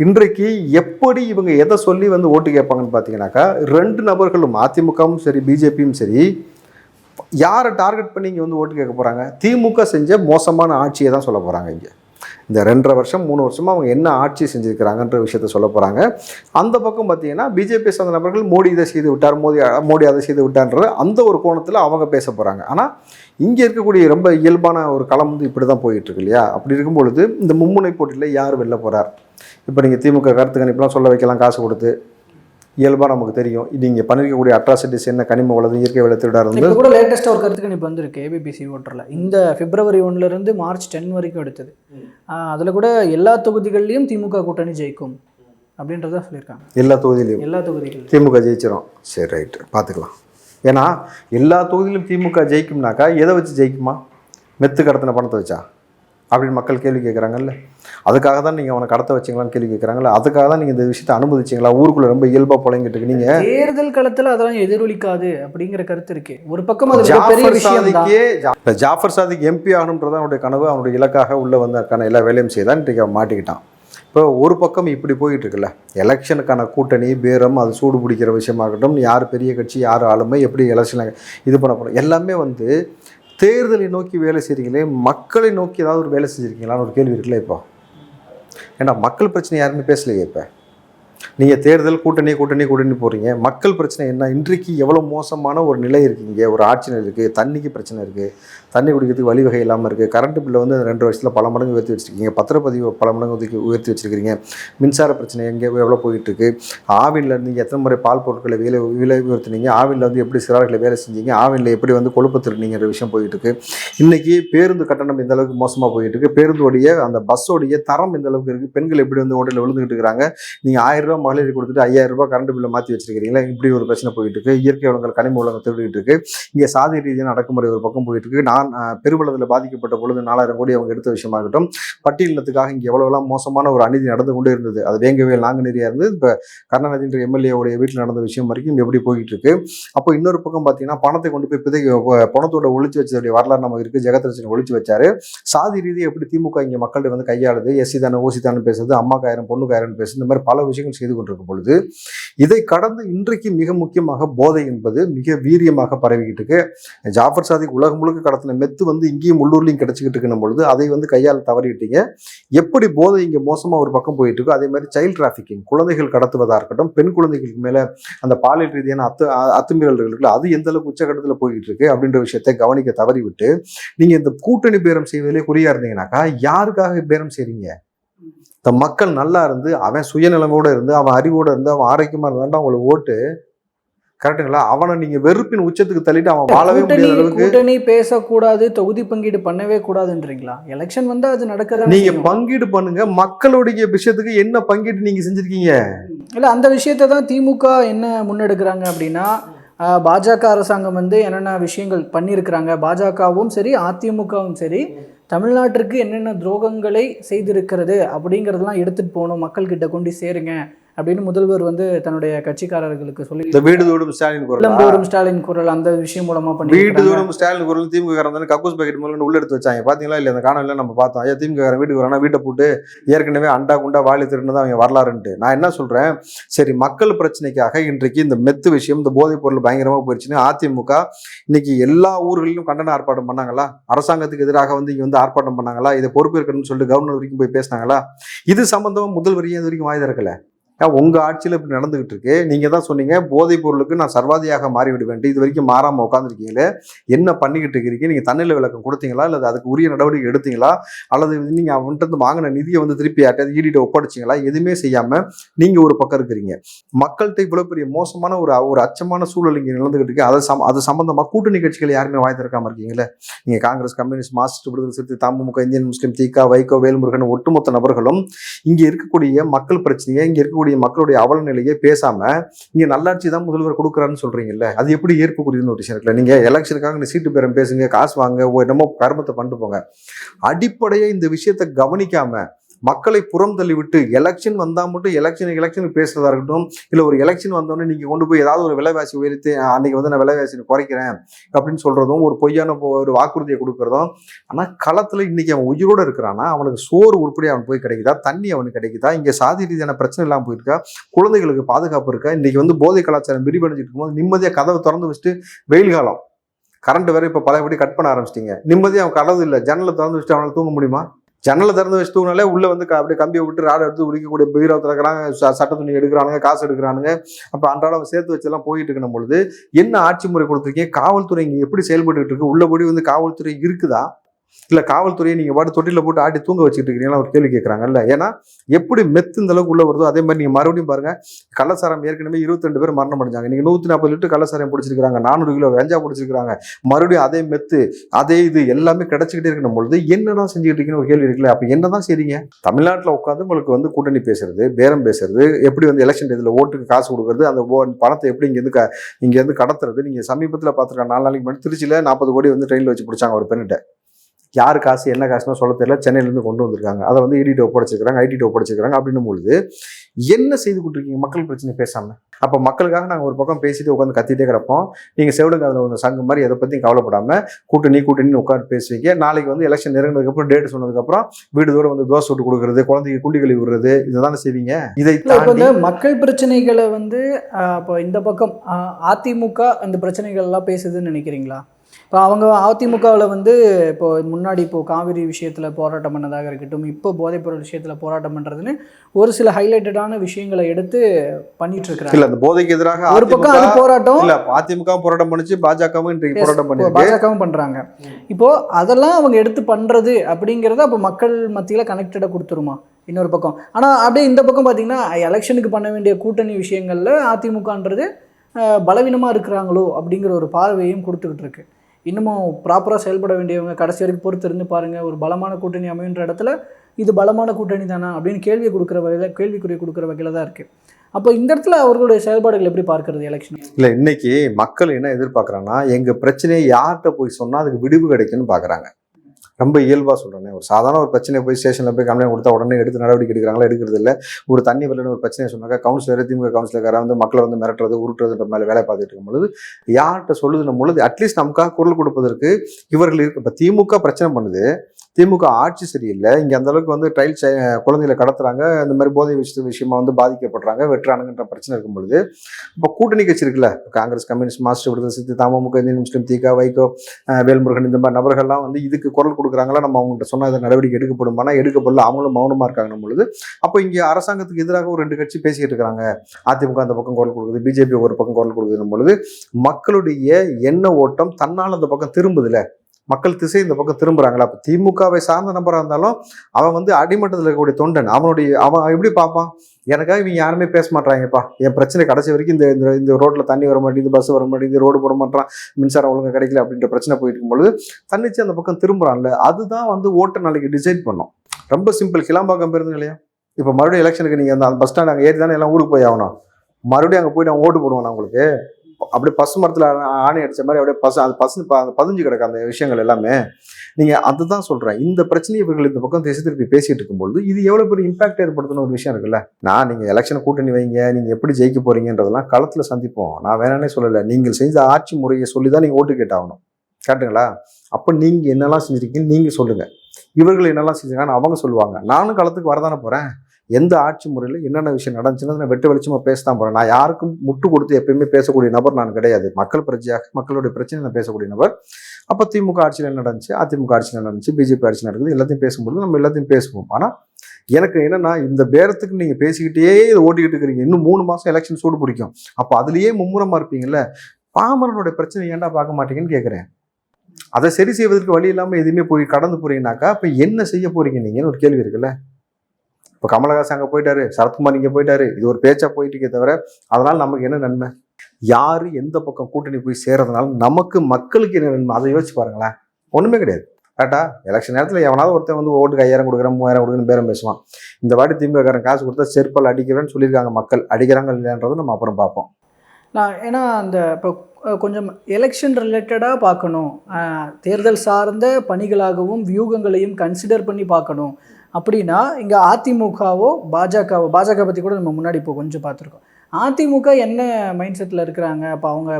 இன்றைக்கு எப்படி இவங்க எதை சொல்லி வந்து ஓட்டு கேட்பாங்கன்னு பார்த்தீங்கன்னாக்கா ரெண்டு நபர்களும் அதிமுகவும் சரி பிஜேபியும் சரி யாரை டார்கெட் பண்ணி இங்கே வந்து ஓட்டு கேட்க போகிறாங்க திமுக செஞ்ச மோசமான ஆட்சியை தான் சொல்ல போகிறாங்க இங்கே. இந்த ரெண்டரை வருஷம் மூணு வருஷமாக அவங்க என்ன ஆட்சி செஞ்சுருக்கிறாங்கன்ற விஷயத்த சொல்ல போகிறாங்க அந்த பக்கம் பார்த்தீங்கன்னா பிஜேபி சார்ந்த நபர்கள் மோடி இதை செய்து விட்டார் மோடி மோடி அதை செய்து விட்டார்ன்ற அந்த ஒரு கோணத்தில் அவங்க பேச போகிறாங்க ஆனால் இங்கே இருக்கக்கூடிய ரொம்ப இயல்பான ஒரு களம் வந்து இப்படி தான் போயிட்டு இருக்கு இல்லையா அப்படி இருக்கும் பொழுது இந்த மும்முனை போட்டியில் யார் வெளில போகிறார் இப்போ நீங்கள் திமுக கருத்து கணிப்புலாம் சொல்ல வைக்கலாம் காசு கொடுத்து. இயல்பாக நமக்கு தெரியும். நீங்கள் பண்ணிருக்கக்கூடிய அட்ராசிட்டிஸ் என்ன? கனிம வளர்ந்து இயற்கை இருந்து இப்போ கூட லேட்டஸ்ட்டாக ஒரு கருத்து கணிப்பு வந்திருக்கு ஏபிபிசி ஓட்டரில் இந்த பிப்ரவரி ஒண்ணுல இருந்து மார்ச் டென் வரைக்கும் எடுத்தது அதில் கூட எல்லா தொகுதிகள்லையும் திமுக கூட்டணி ஜெயிக்கும் அப்படின்றத சொல்லியிருக்காங்க. எல்லா தொகுதியிலையும்? எல்லா தொகுதிகளும் திமுக ஜெயிச்சிரும். சரி ரைட்டு பார்த்துக்கலாம் ஏன்னா எல்லா தொகுதியிலும் திமுக ஜெயிக்கும்னாக்கா எதை வச்சு ஜெயிக்குமா? மெத்து கடத்தின பணத்தை வச்சா? அப்படின்னு மக்கள் கேள்வி கேட்குறாங்கல்ல? அதுக்காக தான் நீங்கள் அவனை கடத்த வச்சிங்களான்னு கேள்வி கேட்குறாங்கல்ல? அதுக்காக தான் நீங்கள் இந்த விஷயத்தை அனுமதிச்சிங்களா? ஊருக்குள்ளே ரொம்ப இயல்பாக புழங்கிட்டு இருக்கு. நீங்கள் தேர்தல் களத்துல அதெல்லாம் எதிரொலிக்காது அப்படிங்கிற கருத்து இருக்கு. ஒரு பக்கம் அது பெரிய இப்ப ஜாஃபர் சாதிக் எம்பி ஆகணுன்றது அவனுடைய கனவு. அவனுடைய இலக்காக உள்ள வந்ததுக்கான எல்லா வேலையும் செய்தான். இன்றைக்கு அவன் மாட்டிக்கிட்டான். இப்போ ஒரு பக்கம் இப்படி போயிட்டு இருக்குல்ல? எலெக்ஷனுக்கான கூட்டணி பேரம் அது சூடு பிடிக்கிற விஷயமாகட்டும் யார் பெரிய கட்சி யார் ஆளுமை எப்படி எலெக்ஷன் இது பண்ண போகிறோம் எல்லாமே வந்து தேர்தலை நோக்கி வேலை செய்கிறீங்களே மக்களை நோக்கி ஏதாவது ஒரு வேலை செஞ்சுருக்கீங்களான்னு ஒரு கேள்வி இருக்குல்ல இப்போ? ஏன்னா மக்கள் பிரச்சனை யாருமே பேசலையே இப்போ. நீங்கள் தேர்தல் கூட்டணி கூட்டணி கூட்டணி போகிறீங்க மக்கள் பிரச்சனை என்ன? இன்றைக்கு எவ்வளோ மோசமான ஒரு நிலை இருக்கீங்க ஒரு ஆட்சி நிலை இருக்குது தண்ணிக்கு பிரச்சனை இருக்குது தண்ணி குடிக்கிறதுக்கு வழிவகை இல்லாமல் இருக்குது கரண்ட் பில்லை வந்து ரெண்டு வருஷத்தில் பல மடங்கு உயர்த்தி வச்சிருக்கீங்க. பத்திரப்பதிவு பல மடங்கு உதவி உயர்த்தி வச்சிருக்கீங்க மின்சார பிரச்சனை எங்கே எவ்வளோ போயிட்டுருக்கு ஆவினில் நீங்கள் எத்தனை முறை பால் பொருட்களை விலை விலை உயர்த்தினீங்க? ஆவினில் வந்து எப்படி சிறார்களை வேலை செஞ்சீங்க? ஆவினில் எப்படி வந்து கொழுப்பு திருநீங்கிற விஷயம் போயிட்டுருக்கு இன்றைக்கி பேருந்து கட்டணம் இந்த அளவுக்கு மோசமாக போயிட்டுருக்கு பேருந்தோடைய அந்த பஸ்ஸோடைய தரம் இந்த அளவுக்கு இருக்குது பெண்கள் எப்படி வந்து ஓட்டையில் விழுந்துகிட்டு இருக்கிறாங்க நீங்கள் ஆயிரம் ரூபாய் மகளிர் கொடுத்துட்டு ஐயாயிரம் ரூபாய் கரண்ட் பில்லை மாற்றி வச்சிருக்கிறீங்களா? இப்படி ஒரு பிரச்சனை போயிட்டு இருக்கு. இயற்கை வளங்கள் கனிம வளங்கள் திருடிட்டு இருக்கு. இங்கே சாதி ரீதியான அடக்குமுறை ஒரு பக்கம் போயிட்டு இருக்கு. நான் அஹ், பெருவளத்தில் பாதிக்கப்பட்ட பொழுது நாலாயிரம் கோடி அவங்க எடுத்த விஷயமாகட்டும். பட்டியலத்துக்காக இங்கே எவ்வளோலாம் மோசமான ஒரு அநீதி நடந்து கொண்டே இருந்தது அது வேங்கவேல் நாங்குநேரியா இருந்து இப்போ கருணாநிதின்ற எம்எல்ஏவுடைய வீட்டில் நடந்த விஷயம் வரைக்கும் எப்படி போயிட்டு இருக்கு அப்போ இன்னொரு பக்கம் பார்த்தீங்கன்னா பணத்தை கொண்டு போய் பிதை பணத்தோட ஒழிச்சு வச்சதுடைய வரலாறு நமக்கு இருக்கு ஜெகத்ரட்சன் ஒழிச்சு வச்சாரு. சாதி ரீதியை எப்படி திமுக இங்கே மக்கள்கிட்ட வந்து கையாளுது எஸ்சி தானே ஓசி தானே பேசுறது அம்மா ஆயிரம் பொண்ணு ஆயிரம் பேசுது இந்த மாதிரி பல விஷயங்கள் செய்து கொண்டிருக்கும் பொழுது இதை கடந்து இன்றைக்கு மிக முக்கியமாக போதை என்பது மிக வீரியமாக பரவிக்கிட்டு இருக்கு. ஜாஃபர் சாதிக் உலகம் முழுக்க கடத்தின மெத்து வந்து இங்கேயும் உள்ளூர்லையும் கிடச்சிக்கிட்டு இருக்கணும் பொழுது அதை வந்து கையால் தவறிட்டீங்க. எப்படி போதை இங்கே மோசமாக ஒரு பக்கம் போயிட்டு இருக்கோ அதே மாதிரி சைல்ட் டிராஃபிக்கிங் குழந்தைகள் கடத்துவதாக இருக்கட்டும் பெண் குழந்தைகளுக்கு மேலே அந்த பாலியல் ரீதியான அத்து அ- அத்துமீறல்கள் இருக்குல்ல அது எந்த அளவுக்கு உச்சகட்டத்தில் போயிட்டு இருக்கு அப்படின்ற விஷயத்தை கவனிக்க தவறிவிட்டு நீங்கள் இந்த கூட்டணி பேரம் செய்வதிலே குறியா இருந்தீங்கன்னாக்கா யாருக்காக பேரம் செய்றீங்க? இந்த மக்கள் நல்லா இருந்து அவன் சுயநலமோட இருந்து அவன் அறிவோடு இருந்து அவன் ஆரோக்கியமாக இருந்தாலும் அவங்களுக்கு ஓட்டு. கரெக்டுங்களா? அவனை நீங்க வெறுப்பின் உச்சத்துக்கு தள்ளிட்டு அவன் வாழவே முடியாத அளவுக்கு கூட்டணி பேசக்கூடாது தொகுதி பங்கீடு பண்ணவே கூடாதுன்றீங்களா? எலெக்ஷன் வந்தா அது நடக்கதான் நீங்க. பங்கீடு பண்ணுங்க. மக்களுடைய விஷயத்துக்கு என்ன பங்கீடு நீங்க செஞ்சிருக்கீங்க? இல்ல அந்த விஷயத்தை தான் திமுக என்ன முன்னெடுக்கிறாங்க அப்படின்னா பாஜக அரசாங்கம் வந்து என்னென்ன விஷயங்கள் பண்ணியிருக்கிறாங்க? பாஜகவும் சரி அதிமுகவும் சரி தமிழ்நாட்டிற்கு என்னென்ன துரோகங்களை செய்திருக்கிறது அப்படிங்கிறதெல்லாம் எடுத்துட்டு போகணும். மக்கள்கிட்ட கொண்டு சேருங்க. அப்படின்னு முதல்வர் வந்து தன்னுடைய கட்சிக்காரர்களுக்கு சொல்லி இந்த வீடு தோடும் ஸ்டாலின் குரல்? இளம்பெரும் ஸ்டாலின் குரல் அந்த விஷயம் மூலமா வீடு பண்ணி தோறும் ஸ்டாலின் குரல் திமுக காரன் கக்கூஸ் பாக்கெட் மூலம் உள்ள எடுத்து வச்சாங்க. பாத்தீங்களா? இல்ல அந்த காணொலியில நம்ம பார்த்தோம். ஐயா திமுக காரன் வீட்டுக்கு வரானா? வீட்டை போட்டு ஏற்கனவே அண்டா குண்டா வாலி திருன்னு தான் அவங்க வரலாறுன்ட்டு. நான் என்ன சொல்றேன்? சரி மக்கள் பிரச்சனைக்காக இன்றைக்கு இந்த மெத்து விஷயம் இந்த போதைப் பொருள் பயங்கரமா போயிடுச்சுன்னு அதிமுக இன்னைக்கு எல்லா ஊர்களிலும் கண்டன ஆர்ப்பாட்டம் பண்ணாங்களா? அரசாங்கத்துக்கு எதிராக வந்து இங்க வந்து ஆர்ப்பாட்டம் பண்ணாங்களா? இதை பொறுப்பேற்கணும்னு சொல்லிட்டு கவர்னர் வரைக்கும் போய் பேசினாங்களா? இது சம்பந்தமா முதல்வர் ஏன் இது வரைக்கும் வாய் திறக்கல? உங்கள் ஆட்சியில் இப்படி நடந்துகிட்டு இருக்கு நீங்கள் தான் சொன்னீங்க போதைப் பொருளுக்கு நான் சர்வாதியாக மாறி விடுவேன் இது வரைக்கும் மாறாமல் உட்காந்துருக்கீங்களே என்ன பண்ணிக்கிட்டு இருக்கிறீங்க? நீங்கள் தண்ணியில் விளக்கம் கொடுத்தீங்களா? அல்லது அதுக்கு உரிய நடவடிக்கை எடுத்தீங்களா? அல்லது நீங்கள் அவன்கிட்ட வாங்கின நிதியை வந்து திருப்பி யார்ட்டையாவது ஈடிட்ட ஒப்படைச்சிங்களா? எதுவுமே செய்யாமல் நீங்கள் ஒரு பக்கம் இருக்கிறீங்க. மக்கள்கிட்ட இவ்வளோ பெரிய மோசமான ஒரு ஒரு அச்சமான சூழல் இங்கே நடந்துகிட்டு இருக்கு. அதை சம் அது சம்மந்தமாக கூட்டணி கட்சிகள் யாருமே வாய் திறக்காமல் இருக்கீங்களே? நீங்கள் காங்கிரஸ் கம்யூனிஸ்ட் மார்க்சிஸ்ட் விடுதலை சிறுத்தை தமுக இந்தியன் முஸ்லீம் தீகா வைகோ வேல்முருகன் ஒட்டுமொத்த நபர்களும் இங்கே இருக்கக்கூடிய மக்கள் பிரச்சனையை இங்கே இருக்கக்கூடிய மக்களுடைய அவல நிலையை பேசாம நீங்க நல்லாட்சி தான் முதல்வர் கொடுக்குறான்னு சொல்றீங்கல்ல அது எப்படி ஏற்புக்குரியதுன்னு ஒரு விஷயம் இருக்குல்ல. நீங்க எலெக்ஷனுக்காக நீ சீட்டு பேரம் பேசுங்க காசு வாங்க ஓ, என்னமோ கர்மத்தை பண்ணிட்டு போங்க. அடிப்படையை இந்த விஷயத்தை கவனிக்காம மக்களை புறம் தள்ளிவிட்டு எலெக்ஷன் வந்தால் மட்டும் எலெக்ஷன் எலெக்ஷன் பேசுறதா இருக்கட்டும் இல்லை ஒரு எலெக்ஷன் வந்தோடனே நீங்கள் கொண்டு போய் ஏதாவது ஒரு விலைவாசி உயர்த்தி அன்னைக்கு வந்து நான் விலைவாசி குறைக்கிறேன் அப்படின்னு சொல்கிறதும் ஒரு பொய்யான ஒரு வாக்குறுதியை கொடுக்கறதும் ஆனால் களத்தில் இன்னைக்கு அவன் உயிரோட இருக்கிறானா? அவனுக்கு சோறு உருப்படி அவன் போய் கிடைக்குதா? தண்ணி அவனுக்கு கிடைக்குதா? இங்கே சாதி ரீதியான பிரச்சனை இல்லாமல் போயிருக்கா? குழந்தைகளுக்கு பாதுகாப்பு இருக்கா? இன்னைக்கு வந்து போதை கலாச்சாரம் விரிவடைஞ்சிட்டு இருக்கும்போது நிம்மதியாக கதவை திறந்து வச்சுட்டு வெயில் காலம். கரண்ட் வேற இப்போ பழையபடி கட் பண்ண ஆரம்பிச்சிட்டீங்க. நிம்மதியாக அவன் கதவு இல்லை. ஜன்னலை திறந்து வச்சுட்டு அவனால் தூங்க முடியுமா? ஜன்னலை திறந்து வச்சு தூங்கினாலே உள்ள வந்து அப்படியே கம்பியை விட்டு ராடை எடுத்து உடிக்கக்கூடிய பீரோ திறக்கிறாங்க. சட்ட துணி எடுக்கிறானுங்க காசு எடுக்கிறானுங்க. அப்போ அன்றாடம் சேர்த்து வச்செல்லாம் போயிட்டு இருக்கணும் பொழுது என்ன ஆட்சி முறை கொடுத்துருக்கீங்க? காவல்துறை இங்கே எப்படி செயல்பட்டு இருக்கு? உள்ளபடி வந்து காவல்துறை இருக்குதா? இல்லை காவல்துறையை நீங்கள் பாட்டு தொட்டியில் போட்டு ஆட்டி தூங்க வச்சுட்டு இருக்கீங்களா? ஒரு கேள்வி கேட்குறாங்கல்ல ஏன்னா எப்படி மெத்து இந்த அளவுக்கு உள்ள வருதோ அதே மாதிரி நீங்கள் மறுபடியும் பாருங்க கள்ளசாரம் ஏற்கனவே இருபத்தெண்டு பேர் மரணம் அடைஞ்சாங்க. நீங்கள் நூற்றி நாற்பது லிட்டர் கள்ளசாரம் பிடிச்சிருக்காங்க நானூறு கிலோ வெஞ்சா பிடிச்சிருக்காங்க மறுபடியும் அதே மெத்து அதே இது எல்லாமே கிடைச்சிக்கிட்டே இருக்கணும் பொழுது என்னதான் செஞ்சுக்கிட்டு இருக்கீங்கன்னு ஒரு கேள்வி இருக்குல்ல? அப்போ என்னதான் செய்றீங்க? தமிழ்நாட்டில் உட்காந்து உங்களுக்கு வந்து கூட்டணி பேசுறது பேரம் பேசுறது எப்படி வந்து எலெக்ஷன் இதில் ஓட்டுக்கு காசு கொடுக்குறது அந்த ஓ- பணத்தை எப்படி இங்கேருந்து க இங்கேருந்து கடத்துறது நீங்கள் சமீபத்தில் பார்த்துருக்காங்க நாலு நாளைக்கு முன்னாடி திருச்சியில் நாற்பது கோடி வந்து ட்ரெயினில் வச்சு பிடிச்சாங்க ஒரு பெண்ணிட்ட. யார் காசு என்ன காசுன்னு சொல்ல தெரியல. சென்னையிலேருந்து கொண்டு வந்திருக்காங்க. அதை வந்து இடிட்ட ஒப்படைச்சிருக்காங்க ஐடிட்ட ஒப்படைச்சிருக்காங்க அப்படின்னும் பொழுது என்ன செய்து கொண்டிருக்கீங்க மக்கள் பிரச்சனை பேசாம. அப்போ மக்களுக்காக நாங்கள் ஒரு பக்கம் பேசிட்டு உட்காந்து கத்திட்டே கிடப்போம். நீங்கள் செவிடுங்க அதில் ஒரு சங்கம் மாதிரி எதை பற்றியும் கவலைப்படாம கூட்டணி கூட்டணின்னு உட்காந்து பேசுவீங்க. நாளைக்கு வந்து எலெக்ஷன் நெருங்கினதுக்கப்புறம் டேட் சொன்னதுக்கப்புறம் வீடு தூரம் வந்து தோசை விட்டு கொடுக்குறது குழந்தைக்கு குண்டி கழுவி விடுறது இதை தானே செய்வீங்க இதை தாண்டி மக்கள் பிரச்சனைகளை வந்து இப்போ இந்த பக்கம் அதிமுக அந்த பிரச்சனைகள் எல்லாம் பேசுதுன்னு நினைக்கிறீங்களா? இப்போ அவங்க அதிமுகவில் வந்து இப்போ முன்னாடி இப்போ காவிரி விஷயத்தில் போராட்டம் பண்ணதாக இருக்கட்டும் இப்போ போதைப்பொருள் விஷயத்தில் போராட்டம் பண்ணுறதுன்னு ஒரு சில ஹைலைட்டடான விஷயங்களை எடுத்து பண்ணிட்டு இருக்கிறாங்க. இல்ல அந்த போதைக்கு எதிராக ஒரு பக்கம் அது போராட்டம். இல்ல அதிமுக போராட்டம் பண்ணுச்சு பாஜகவும் இன்றைக்கு போராட்டம் பண்ணிருக்கு பாஜகவும் பண்றாங்க. இப்போ அதெல்லாம் அவங்க எடுத்து பண்றது அப்படிங்கறத அப்போ மக்கள் மத்தியில கனெக்டடா கொடுத்துருமா? இன்னொரு பக்கம். ஆனா அப்படியே இந்த பக்கம் பாத்தீங்கன்னா எலெக்ஷனுக்கு பண்ண வேண்டிய கூட்டணி விஷயங்கள்ல அதிமுகன்றது அஹ், பலவீனமா இருக்கிறாங்களோ அப்படிங்கிற ஒரு பார்வையும் கொடுத்துக்கிட்டு இருக்கு. இன்னமும் ப்ராப்பராக செயல்பட வேண்டியவங்க கடைசி வரைக்கும் பொறுத்து இருந்து பாருங்கள் ஒரு பலமான கூட்டணி அமையுன்ற இடத்துல இது பலமான கூட்டணி தானா அப்படின்னு கேள்வி கொடுக்குற வகையில் கேள்விக்குறியை கொடுக்குற வகையில் தான் இருக்குது அப்போ இந்த இடத்துல அவர்களுடைய செயல்பாடுகள் எப்படி பார்க்கறது எலெக்ஷன் இல்லை இன்னைக்கு மக்கள் என்ன எதிர்பார்க்குறாங்கன்னா எங்கள் பிரச்சனையை யார்கிட்ட போய் சொன்னால் அதுக்கு விடிவு கிடைக்குன்னு பார்க்குறாங்க ரொம்ப இயல்பாக சொல்கிறேன் ஒரு சாதாரண ஒரு பிரச்சனை போய் ஸ்டேஷனில் போய் கம்ப்ளைண்ட் கொடுத்தா உடனே எடுத்து நடவடிக்கை எடுக்கிறாங்களா எடுக்கிறது இல்லை. ஒரு தண்ணி வரலன்னு ஒரு பிரச்சனை சொன்னாக்கா கவுன்சிலர் திமுக கவுன்சிலர் வந்து மக்களை வந்து மிரட்டுறது உருட்டுறது மேலே வேலை பார்த்துட்டு இருக்கும் பொழுது யார்கிட்ட சொல்லுதுன்னும் பொழுது அட்லீஸ்ட் நமக்காக குரல் கொடுப்பதற்கு இவர்கள் இருக்கு. இப்போ திமுக பிரச்சனை பண்ணுது. திமுக ஆட்சி சரியில்லை. இங்கே அந்த அளவுக்கு வந்து டைல்ஸ் குழந்தைகளை கடத்துறாங்க. இந்த மாதிரி போதை விஷய விஷயமா வந்து பாதிக்கப்படுறாங்க. வெற்றானுங்கன்ற பிரச்சனை இருக்கும் பொழுது இப்போ கூட்டணி கட்சி இருக்குல்ல காங்கிரஸ் கம்யூனிஸ்ட் மாஸ்டர் விடுதலை சித்தி தாமமுக இந்தியன் முஸ்லீம் தீகா வைகோ வேல்முருகன் இந்த மாதிரி நபர்கள்லாம் வந்து இதுக்கு குரல் கொடுக்குறாங்களா? நம்ம அவங்கள்ட்ட சொன்ன இதை நடவடிக்கை எடுக்கப்படுமானா எடுக்கப்படல. அவங்களும் மௌனமாக இருக்காங்க பொழுது அப்போ இங்கே அரசாங்கத்துக்கு எதிராக ஒரு ரெண்டு கட்சி பேசிக்கிட்டு இருக்காங்க. அதிமுக அந்த பக்கம் குரல் கொடுக்குது. பிஜேபி ஒரு பக்கம் குரல் கொடுக்குதுன்னும் பொழுது மக்களுடைய எண்ண ஓட்டம் தன்னால் அந்த பக்கம் திரும்புதில்லை. மக்கள் திசை இந்த பக்கம் திரும்புகிறாங்களா அப்போ திமுகவை சார்ந்த நபராக இருந்தாலும் அவன் வந்து அடிமட்டத்தில் இருக்கக்கூடிய தொண்டன் அவனுடைய அவன் எப்படி பார்ப்பான்? எனக்காக இவங்க யாருமே பேச மாட்டாங்கப்பா என் பிரச்சனை கடைசி வரைக்கும் இந்த இந்த இந்த ரோட்டில் தண்ணி வர மாட்டேங்குது பஸ் வர மாட்டேங்குது ரோடு போட மாட்டான் மின்சாரம் ஒழுங்காக கிடைக்கல அப்படின்ற பிரச்சனை போயிட்டு இருக்கும்பொழுது தன்னிச்சு அந்த பக்கம் திரும்புறான்ல. அதுதான் வந்து ஓட்டை நாளைக்கு டிசைட் பண்ணும். ரொம்ப சிம்பிள் கிளாம்பாக்கம் பேருந்து இல்லையா? இப்போ மறுபடியும் எலெக்ஷனுக்கு நீங்கள் அந்த பஸ் ஸ்டாண்ட் அங்கே ஏறி தானே எல்லாம் ஊருக்கு போய் ஆகணும்? மறுபடியும் அங்கே போய்ட்டு அவன் ஓட்டு போடுவானா உங்களுக்கு? அப்படியே பசு மரத்தில் ஆணை அடித்த மாதிரி அப்படியே பசு அந்த பசு பதிஞ்சு கிடக்க அந்த விஷயங்கள் எல்லாமே. நீங்கள் அதுதான் சொல்கிறேன் இந்த பிரச்சனையை இவர்கள் இந்த பக்கம் திசை திருப்பி பேசிகிட்டு இருக்கும்பொழுது இது எவ்வளோ பெரிய இம்பாக்ட் ஏற்படுத்தணும் ஒரு விஷயம் இருக்குல்ல? நான் நீங்கள் எலெக்ஷனை கூட்டணி வைங்க நீங்கள் எப்படி ஜெயிக்க போகிறீங்கன்றதெல்லாம் களத்தில் சந்திப்போம். நான் வேணானே சொல்லலை. நீங்கள் செஞ்ச ஆட்சி முறையை சொல்லி தான் நீங்கள் ஓட்டு கேட்டாகணும். கரெக்டுங்களா அப்போ நீங்கள் என்னெல்லாம் செஞ்சுருக்கீங்கன்னு நீங்கள் சொல்லுங்கள் இவர்கள் என்னெல்லாம் செஞ்சுருக்காங்கன்னு அவங்க சொல்லுவாங்க. நானும் களத்துக்கு வரதானே போகிறேன் எந்த ஆட்சி முறையில் என்னென்ன விஷயம் நடந்துச்சுன்னு நான் வெட்டு வெளிச்சமாக பேச தான் போகிறேன் நான் யாருக்கும் முட்டு கொடுத்து எப்பயுமே பேசக்கூடிய நபர் நான் கிடையாது. மக்கள் பிரச்சனையாக மக்களுடைய பிரச்சனை நான் பேசக்கூடிய நபர். அப்போ திமுக ஆட்சியில் என்ன நடந்துச்சு? அதிமுக ஆட்சியில் என்ன நடந்துச்சு? பிஜேபி ஆட்சியில் நடக்குது. எல்லாத்தையும் பேசும்போது நம்ம எல்லாத்தையும் பேசுவோம். ஆனால் எனக்கு என்னன்னா இந்த பேரத்துக்கு நீங்கள் பேசிக்கிட்டே இதை ஓட்டிக்கிட்டு இருக்கிறீங்க. இன்னும் மூணு மாதம் எலெக்ஷன் சூடு பிடிக்கும். அப்போ அதுலேயே மும்முரமாக இருப்பீங்கல்ல? பாமரனுடைய பிரச்சனை ஏன்டா பார்க்க மாட்டீங்கன்னு கேட்குறேன் அதை சரி செய்வதற்கு வழி இல்லாமல் எதுவுமே போய் கடந்து போறீங்கனாக்கா அப்போ என்ன செய்ய போறீங்க நீங்கன்னு ஒரு கேள்வி இருக்குல்ல? இப்போ கமலஹாசன் அங்கே போயிட்டாரு சரத்குமார் இங்கே போயிட்டாரு இது ஒரு பேச்சா போயிட்டு தவிர அதனால நமக்கு என்ன நன்மை? யாரு எந்த பக்கம் கூட்டணி போய் சேர்றதுனால நமக்கு மக்களுக்கு என்ன நன்மை? அதை யோசிச்சு பாருங்களேன். ஒன்றுமே கிடையாது. கரெக்டா எலெக்ஷன் நேரத்தில் எவனாவது ஒருத்தன் வந்து ஓட்டுக்கு ஐயாயிரம் கொடுக்குறேன் மூவாயிரம் கொடுக்குறேன்னு பேரம் பேசுவான். இந்த வாட்டி திமுககாரன் காசு கொடுத்தா செருப்பால் அடிக்கிறேன்னு சொல்லியிருக்காங்க மக்கள். அடிக்கிறாங்க இல்லையான்றதை நம்ம அப்புறம் பார்ப்போம். நான் ஏன்னா அந்த இப்போ கொஞ்சம் எலெக்ஷன் ரிலேட்டடாக பார்க்கணும். தேர்தல் சார்ந்த பணிகளாகவும் வியூகங்களையும் கன்சிடர் பண்ணி பார்க்கணும். அப்படின்னா இங்கே அதிமுகவோ பாஜகவோ பாஜக பற்றி கூட நம்ம முன்னாடி இப்போ கொஞ்சம் பார்த்துருக்கோம். அதிமுக என்ன மைண்ட் செட்டில் இருக்கிறாங்க? அப்போ அவங்க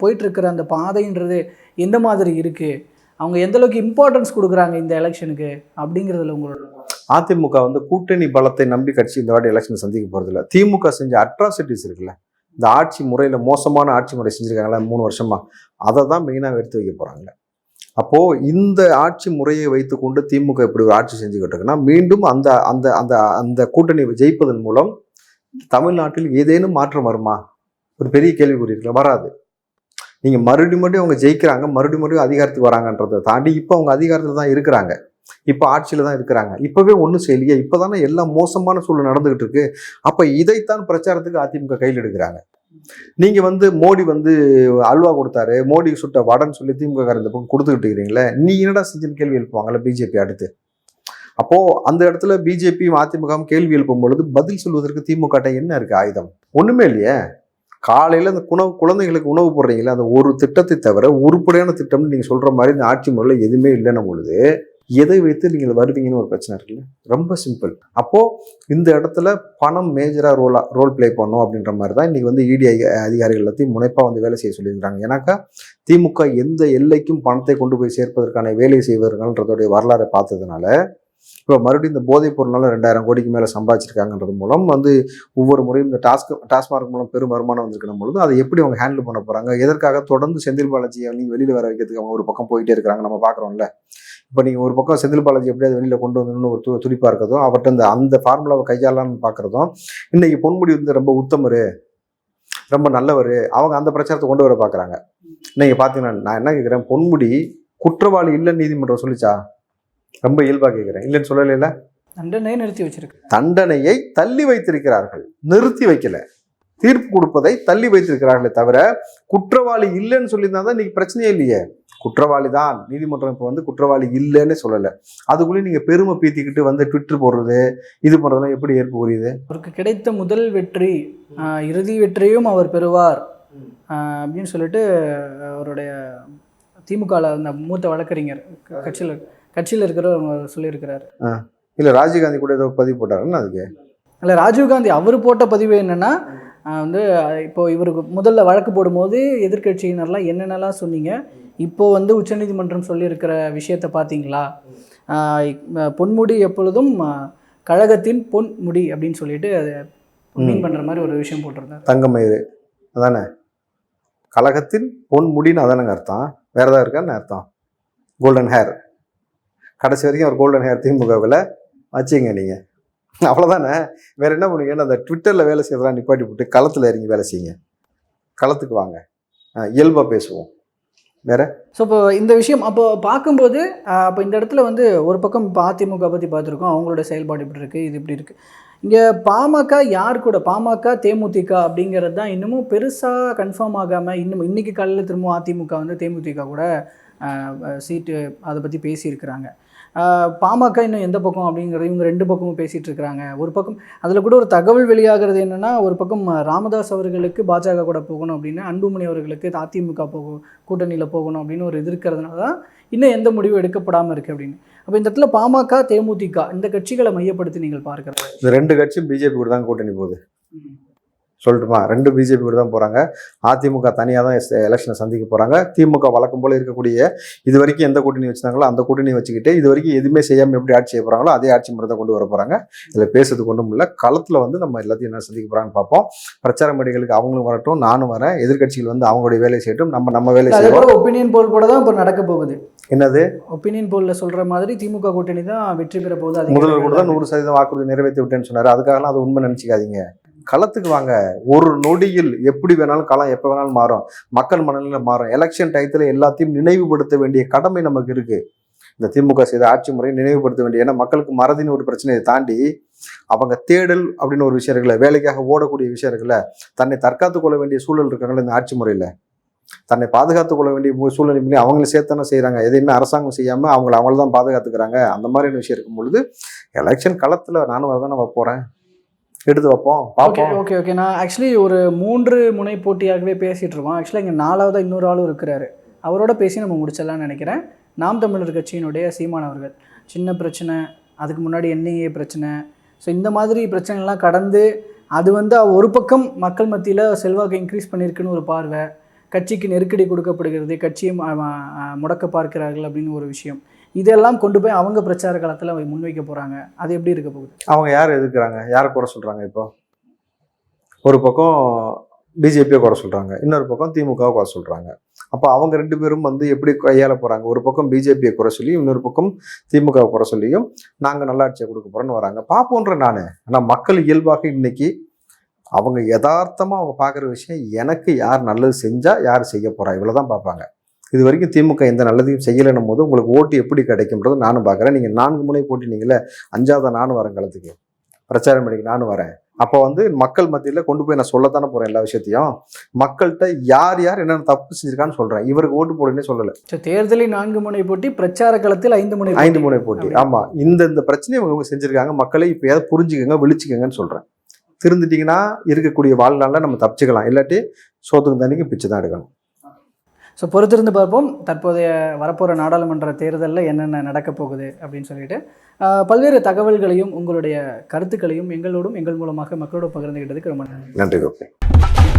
போயிட்டுருக்கிற அந்த பாதைன்றது எந்த மாதிரி இருக்குது அவங்க எந்தளவுக்கு இம்பார்ட்டன்ஸ் கொடுக்குறாங்க இந்த எலெக்ஷனுக்கு அப்படிங்கிறதுல உங்களோட அதிமுக வந்து கூட்டணி பலத்தை நம்பி கட்சி இந்த வாட்டி எலெக்ஷன் சந்திக்க போகிறதில்ல திமுக செஞ்ச அட்ராசிட்டிஸ் இருக்குல்ல? இந்த ஆட்சி முறையில் மோசமான ஆட்சி முறை செஞ்சுருக்காங்களா மூணு வருஷமாக அதை தான் மெயினாக எடுத்து வைக்க போகிறாங்க அப்போது இந்த ஆட்சி முறையை வைத்துக்கொண்டு திமுக இப்படி ஒரு ஆட்சி செஞ்சுக்கிட்டு இருக்குன்னா மீண்டும் அந்த அந்த அந்த அந்த கூட்டணி ஜெயிப்பதன் மூலம் தமிழ்நாட்டில் ஏதேனும் மாற்றம் வருமா? ஒரு பெரிய கேள்விக்குறி இருக்குல்ல வராது. நீங்கள் மறுபடியும் மறுபடியும் அவங்க ஜெயிக்கிறாங்க மறுபடியும் மறுபடியும் அதிகாரத்துக்கு வராங்கன்றதை தாண்டி இப்போ அவங்க அதிகாரத்தில் தான் இருக்கிறாங்க. இப்போ ஆட்சியில் தான் இருக்கிறாங்க. இப்போவே ஒன்றும் செய்யலையே இப்போ தானே எல்லாம் மோசமான சூழ்நிலை நடந்துகிட்டு இருக்கு. அப்போ இதைத்தான் பிரச்சாரத்துக்கு அதிமுக கையில் எடுக்கிறாங்க. நீங்கள் வந்து மோடி வந்து அல்வா கொடுத்தாரு மோடி சுட்ட வடன்னு சொல்லி திமுக இந்த பக்கம் கொடுத்துக்கிட்டு இருக்கிறீங்களே நீ என்னடா செஞ்சுன்னு கேள்வி எழுப்புவாங்கல்ல பிஜேபி அடுத்து? அப்போ அந்த இடத்துல பிஜேபி அதிமுகவும் கேள்வி எழுப்பும் பொழுது பதில் சொல்வதற்கு திமுக என்ன இருக்கு ஆயுதம்? ஒண்ணுமே இல்லையே. காலையில் அந்த குணவு குழந்தைகளுக்கு உணவு போடுறீங்களா அந்த ஒரு திட்டத்தை தவிர உருப்படியான திட்டம்னு நீங்கள் சொல்கிற மாதிரி இந்த ஆட்சி முறையில் எதுவுமே இல்லைன்னும் பொழுது எதை வைத்து நீங்கள் வருவீங்கன்னு ஒரு பிரச்சனை இருக்குல்ல? ரொம்ப சிம்பிள் அப்போது இந்த இடத்துல பணம் மேஜராக ரோலாக ரோல் ப்ளே பண்ணும் அப்படின்ற மாதிரி தான் இன்றைக்கி வந்து இடி அதிகாரிகள் எல்லாத்தையும் முனைப்பாக வந்து வேலை செய்ய சொல்லியிருக்காங்க ஏன்னாக்கா திமுக எந்த எல்லைக்கும் பணத்தை கொண்டு போய் சேர்ப்பதற்கான வேலை செய்வார்கள்ன்றதோடைய வரலாறை பார்த்ததுனால இப்போ மறுபடியும் இந்த போதைப் பொருள்னால ரெண்டாயிரம் கோடிக்கு மேலே சம்பாதிச்சிருக்காங்கன்றது மூலம் வந்து ஒவ்வொரு முறையும் இந்த டாஸ்க் டாஸ்மார்க் மூலம் பெரும் வருமானம் வந்திருக்கிற பொழுது அதை எப்படி அவங்க ஹேண்டில் பண்ண போகிறாங்க எதற்காக தொடர்ந்து செந்தில் பாலாஜியை நீங்கள் வெளியில் வர வைக்கிறதுக்கு அவங்க ஒரு பக்கம் போயிட்டே இருக்கிறாங்க நம்ம பார்க்குறோம்ல. இப்போ நீங்கள் ஒரு பக்கம் செந்தில் பாலாஜி எப்படியாவது வெளியில் கொண்டு வரணும்னு ஒரு து துடிப்பாக இருக்கிறதும் அவர்கிட்ட அந்த அந்த ஃபார்முலாவை கையாளலாம்னு பார்க்குறதும் இன்னைக்கு பொன்முடி வந்து ரொம்ப உத்தமர் ரொம்ப நல்லவர் அவங்க அந்த பிரச்சாரத்தை கொண்டு வர பார்க்குறாங்க. நீங்கள் பார்த்தீங்கன்னா நான் என்ன கேட்குறேன் பொன்முடி குற்றவாளி இல்லைன்னு நீதிமன்றம் சொல்லிச்சா? ரொம்ப இயல்பாக கேட்குறேன் இல்லைன்னு சொல்லலைல தண்டனையே நிறுத்தி வச்சிருக்கு. தண்டனையை தள்ளி வைத்திருக்கிறார்கள். நிறுத்தி வைக்கல. தீர்ப்பு கொடுப்பதை தள்ளி வைத்திருக்கிறார்களே தவிர குற்றவாளி இல்லைன்னு சொல்லியிருந்தா தான் இன்னைக்கு பிரச்சனையே இல்லையே. குற்றவாளி தான் நீதிமன்றம் இப்போ வந்து குற்றவாளி இல்லைன்னு சொல்லலை. அதுக்குள்ளேயும் நீங்கள் பெருமை பீத்திக்கிட்டு வந்து ட்விட்டர் போடுறது இது பண்ணுறதுலாம் எப்படி ஏற்பு புரியுது? அவருக்கு கிடைத்த முதல் வெற்றி இறுதி வெற்றியும் அவர் பெறுவார். அப்படின்னு சொல்லிட்டு அவருடைய திமுகவில் அந்த மூத்த வழக்கறிஞர் கட்சியில் கட்சியில் இருக்கிறவர் சொல்லியிருக்கிறார். இல்லை ராஜீவ்காந்தி கூட ஏதோ பதிவு போட்டாருன்னு அதுக்கு? இல்லை ராஜீவ்காந்தி அவர் போட்ட பதிவு என்னன்னா வந்து ஆஹ், இப்போ இவருக்கு முதல்ல வழக்கு போடும்போது எதிர்க்கட்சியினர்லாம் என்னென்னலாம் சொன்னீங்க? இப்போ வந்து உச்சநீதிமன்றம் சொல்லியிருக்கிற விஷயத்தை பார்த்தீங்களா? பொன்முடி எப்பொழுதும் கழகத்தின் பொன்முடி அப்படின்னு சொல்லிட்டு அதை மீன் பண்ணுற மாதிரி ஒரு விஷயம் போட்டிருந்தார். தங்கமயிறு அதானே? கழகத்தின் பொன் முடின்னு அதானங்க அர்த்தம். வேற ஏதாவது இருக்கான்னு அர்த்தம். கோல்டன் ஹேர் கடைசி வரைக்கும் ஒரு கோல்டன் ஹேர் திமுகவில் வச்சிங்க நீங்கள் அவ்வளோதானே வேற என்ன பண்ணுவீங்க? அந்த ட்விட்டரில் வேலை செய்யறதெல்லாம் நிப்பாட்டி போட்டு களத்தில் இறங்கி வேலை செய்யுங்க. களத்துக்கு வாங்க. இயல்பாக பேசுவோம். வேற? ஸோ இப்போ இந்த விஷயம் அப்போ பார்க்கும்போது அப்போ இந்த இடத்துல வந்து ஒரு பக்கம் இப்போ அதிமுக பற்றி பார்த்துருக்கோம். அவங்களோட செயல்பாடு இப்படி இருக்குது இது இப்படி இருக்குது இங்கே பாமக யார் கூட? பாமக தேமுதிக அப்படிங்கிறது தான் இன்னமும் பெருசாக கன்ஃபார்ம் ஆகாமல் இன்னும் இன்றைக்கி காலையில் திரும்பவும் அதிமுக வந்து தேமுதிக கூட சீட்டு அதை பற்றி பேசியிருக்கிறாங்க. பாமக இன்னும் எந்த பக்கம் அப்படிங்கிறது இவங்க ரெண்டு பக்கமும் பேசிகிட்டு இருக்கிறாங்க ஒரு பக்கம் அதில் கூட ஒரு தகவல் வெளியாகிறது என்னென்னா ஒரு பக்கம் ராமதாஸ் அவர்களுக்கு பாஜக கூட போகணும் அப்படின்னு அன்புமணி அவர்களுக்கு அதிமுக போகும் கூட்டணியில் போகணும் அப்படின்னு ஒரு இது இருக்கிறதுனால தான் இன்னும் எந்த முடிவும் எடுக்கப்படாமல் இருக்குது அப்படின்னு. அப்போ இந்த இடத்துல பாமக தேமுதிக இந்த கட்சிகளை மையப்படுத்தி நீங்கள் பார்க்குறது. இந்த ரெண்டு கட்சியும் பிஜேபி கூட தான் கூட்டணி போகுது. சொல்லட்டுமா? ரெண்டு பிஜேபி கூட தான் போகிறாங்க அதிமுக தனியாக தான் எலெக்ஷனை சந்திக்க போகிறாங்க திமுக வழக்கம் போல் இருக்கக்கூடிய இது வரைக்கும் எந்த கூட்டணி வச்சிருந்தாங்களோ அந்த கூட்டணி வச்சுக்கிட்டு இது வரைக்கும் எதுவுமே செய்யாமல் எப்படி ஆட்சி செய்ய போகிறாங்களோ அதே ஆட்சி முறை தான் கொண்டு வர போகிறாங்க இதில் பேசுறதுக்கு ஒன்றும் இல்லை. களத்தில் வந்து நம்ம எல்லாத்தையும் என்ன சந்திக்க போகிறாங்கன்னு பார்ப்போம். பிரச்சார மேடைகளுக்கு அவங்களும் வரட்டும் நானும் வரேன். எதிர்க்கட்சிகள் வந்து அவங்களுடைய வேலையை செய்யட்டும் நம்ம நம்ம வேலை அதே செய்வோம். போல் ஒப்பீனியன் போல் கூட தான் இப்போ நடக்க போகுது. என்னது? ஒப்பீனியன் போலில் சொல்கிற மாதிரி திமுக கூட்டணி தான் வெற்றி பெற போகுது. முதல்வர் கூட தான். நூறு சதவீதம் வாக்குறுதி நிறைவேற்றி விட்டேன்னு சொன்னார். அதுக்காகலாம் அது உண்மை நினச்சிக்காதீங்க. களத்துக்கு வாங்க. ஒரு நொடியில் எப்படி வேணாலும் களம் எப்போ வேணாலும் மாறும். மக்கள் மனநிலை மாறும். எலெக்ஷன் டயத்தில் எல்லாத்தையும் நினைவுபடுத்த வேண்டிய கடமை நமக்கு இருக்குது இந்த திமுக செய்த ஆட்சி முறையை நினைவுபடுத்த வேண்டிய ஏன்னா மக்களுக்கு மறதின்னு ஒரு பிரச்சனையை தாண்டி அவங்க தேடல் அப்படின்னு ஒரு விஷயம் இருக்குல்ல வேலைக்காக ஓடக்கூடிய விஷயம் இருக்குல்ல தன்னை தற்காத்து கொள்ள வேண்டிய சூழல் இருக்காங்களே இந்த ஆட்சி முறையில். தன்னை பாதுகாத்துக் கொள்ள வேண்டிய மு- சூழ்நிலை பண்ணி அவங்களும் சேர்த்தானே செய்கிறாங்க எதையுமே அரசாங்கம் செய்யாமல் அவங்கள அவங்கள தான் பாதுகாத்துக்கிறாங்க. அந்த மாதிரியான விஷயம் இருக்கும் பொழுது எலெக்ஷன் களத்தில் நானும் வரதான் நம்ம போகிறேன் எடுத்து வைப்போம் ஓகே பார்ப்போம். Okay okay. நான் ஆக்சுவலி ஒரு மூன்று முனை போட்டியாகவே பேசிகிட்டு இருக்கோம். ஆக்சுவலாக இங்கே நாலாவதாக இன்னொரு ஆளும் இருக்கிறாரு. அவரோட பேசி நம்ம முடிச்சிடலாம்னு நினைக்கிறேன். நாம் தமிழர் கட்சியினுடைய சீமான் அவர்கள். சின்ன பிரச்சனை அதுக்கு முன்னாடி என்ஐஏ பிரச்சனை. ஸோ இந்த மாதிரி பிரச்சனைகள்லாம் கடந்து அது வந்து ஒரு பக்கம் மக்கள் மத்தியில் செல்வாக்கு இன்க்ரீஸ் பண்ணியிருக்குன்னு ஒரு பார்வை. கட்சிக்கு நெருக்கடி கொடுக்கப்படுகிறது கட்சியை முடக்க பார்க்கிறார்கள் அப்படின்னு ஒரு விஷயம். இதெல்லாம் கொண்டு போய் அவங்க பிரச்சார காலத்தில் அவங்க முன்வைக்க போகிறாங்க அது எப்படி இருக்க போகுது? அவங்க யார் எதிர்க்கிறாங்க? யாரை குறை சொல்கிறாங்க இப்போ? ஒரு பக்கம் பிஜேபியை குறை சொல்கிறாங்க இன்னொரு பக்கம் திமுகவை குறை சொல்கிறாங்க அப்போ அவங்க ரெண்டு பேரும் வந்து எப்படி கையாள போகிறாங்க ஒரு பக்கம் பிஜேபியை குறை சொல்லி இன்னொரு பக்கம் திமுகவை குறை சொல்லியும் நாங்கள் நல்லாட்சியை கொடுக்க போகிறோன்னு வராங்க. பார்ப்போன்ற நான். ஆனால் மக்கள் இயல்பாக இன்னைக்கு அவங்க யதார்த்தமாக அவங்க பார்க்குற விஷயம் எனக்கு யார் நல்லது செஞ்சால் யார் செய்ய போகிறா இவ்வளோ தான் பார்ப்பாங்க. இது வரைக்கும் திமுக எந்த நல்லதையும் செய்யலைன்னும் போது உங்களுக்கு ஓட்டு எப்படி கிடைக்கும்ன்றது நானும் பார்க்குறேன். நீங்கள் நான்கு முனை போட்டினீங்களே அஞ்சாவது நானும் வரேன் களத்துக்கு. பிரச்சாரம் பண்ணிக்கு நானும் வரேன். அப்போ வந்து மக்கள் மத்தியில் கொண்டு போய் நான் சொல்லத்தானே போகிறேன் எல்லா விஷயத்தையும். மக்கள்கிட்ட யார் யார் என்னென்ன தப்பு செஞ்சிருக்கான்னு சொல்கிறேன் இவருக்கு ஓட்டு போடுன்னே சொல்லலை. ஸோ தேர்தலில் நான்கு முனை போட்டி பிரச்சார களத்தில் ஐந்து முனை. ஐந்து முனை போட்டி. ஆமா. இந்த இந்த பிரச்சனையை இவங்க செஞ்சிருக்காங்க. மக்களை இப்போ ஏதாவது புரிஞ்சுக்கங்க விழிச்சுக்கங்கன்னு சொல்றேன். திருந்துட்டீங்கன்னா இருக்கக்கூடிய வாழ்நாளில் நம்ம தப்பிச்சுக்கலாம். இல்லாட்டி சோத்துக்கு தண்ணிக்கு பிச்சை தான் எடுக்கணும். ஸோ பொறுத்திருந்து பார்ப்போம். தற்போதைய வரப்போகிற நாடாளுமன்ற தேர்தலில் என்னென்ன நடக்கப் போகுது அப்படின்னு சொல்லிட்டு பல்வேறு தகவல்களையும் உங்களுடைய கருத்துக்களையும் எங்களோடும் எங்கள் மூலமாக மக்களோடு பகிர்ந்துகிட்டதுக்கு ரொம்ப நன்றி. நன்றி